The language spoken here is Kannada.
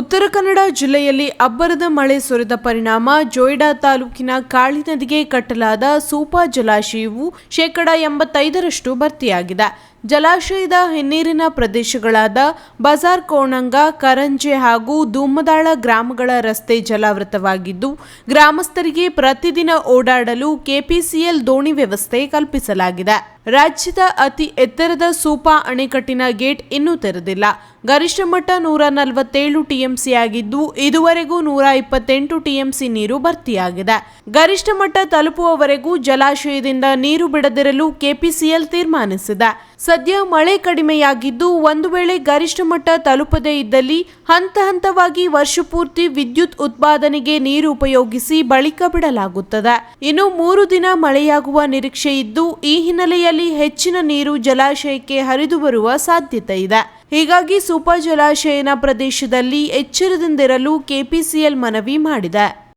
ಉತ್ತರ ಕನ್ನಡ ಜಿಲ್ಲೆಯಲ್ಲಿ ಅಬ್ಬರದ ಮಳೆ ಸುರಿದ ಪರಿಣಾಮ ಜೋಯ್ಡಾ ತಾಲೂಕಿನ ಕಾಳಿ ನದಿಗೆ ಕಟ್ಟಲಾದ ಸೂಪಾ ಜಲಾಶಯವು ಶೇಕಡಾ ಎಂಬತ್ತೈದರಷ್ಟು ಭರ್ತಿಯಾಗಿದೆ. ಜಲಾಶಯದ ಹಿನ್ನೀರಿನ ಪ್ರದೇಶಗಳಾದ ಬಜಾರ್ ಕೋಣಂಗ, ಕರಂಜೆ ಹಾಗೂ ದುಮ್ಮದಾಳ ಗ್ರಾಮಗಳ ರಸ್ತೆ ಜಲಾವೃತವಾಗಿದ್ದು, ಗ್ರಾಮಸ್ಥರಿಗೆ ಪ್ರತಿದಿನ ಓಡಾಡಲು ಕೆಪಿಸಿಎಲ್ ದೋಣಿ ವ್ಯವಸ್ಥೆ ಕಲ್ಪಿಸಲಾಗಿದೆ. ರಾಜ್ಯದ ಅತಿ ಎತ್ತರದ ಸೂಪಾ ಅಣೆಕಟ್ಟಿನ ಗೇಟ್ ಇನ್ನೂ ತೆರೆದಿಲ್ಲ. ಗರಿಷ್ಠ ಮಟ್ಟ ನೂರ ನಲವತ್ತೇಳು ಟಿಎಂಸಿ ಆಗಿದ್ದು, ಇದುವರೆಗೂ ನೂರ ಇಪ್ಪತ್ತೆಂಟು ಟಿಎಂಸಿ ನೀರು ಭರ್ತಿಯಾಗಿದೆ. ಗರಿಷ್ಠ ಮಟ್ಟ ತಲುಪುವವರೆಗೂ ಜಲಾಶಯದಿಂದ ನೀರು ಬಿಡದಿರಲು ಕೆಪಿಸಿಎಲ್ ತೀರ್ಮಾನಿಸಿದೆ. ಸದ್ಯ ಮಳೆ ಕಡಿಮೆಯಾಗಿದ್ದು ಒಂದು ವೇಳೆ ಗರಿಷ್ಠ ಮಟ್ಟ ತಲುಪದೇ ಇದ್ದಲ್ಲಿ ಹಂತ ಹಂತವಾಗಿ ವರ್ಷಪೂರ್ತಿ ವಿದ್ಯುತ್ ಉತ್ಪಾದನೆಗೆ ನೀರು ಉಪಯೋಗಿಸಿ ಬಳಿಕ ಬಿಡಲಾಗುತ್ತದೆ. ಇನ್ನು ಮೂರು ದಿನ ಮಳೆಯಾಗುವ ನಿರೀಕ್ಷೆ ಇದ್ದು ಈ ಹಿನ್ನೆಲೆಯಲ್ಲಿ ಹೆಚ್ಚಿನ ನೀರು ಜಲಾಶಯಕ್ಕೆ ಹರಿದು ಬರುವ ಸಾಧ್ಯತೆ ಇದೆ. ಹೀಗಾಗಿ ಸೂಪರ್ ಜಲಾಶಯನ ಪ್ರದೇಶದಲ್ಲಿ ಎಚ್ಚರದಿಂದಿರಲು ಕೆಪಿಸಿಎಲ್ ಮನವಿ ಮಾಡಿದೆ.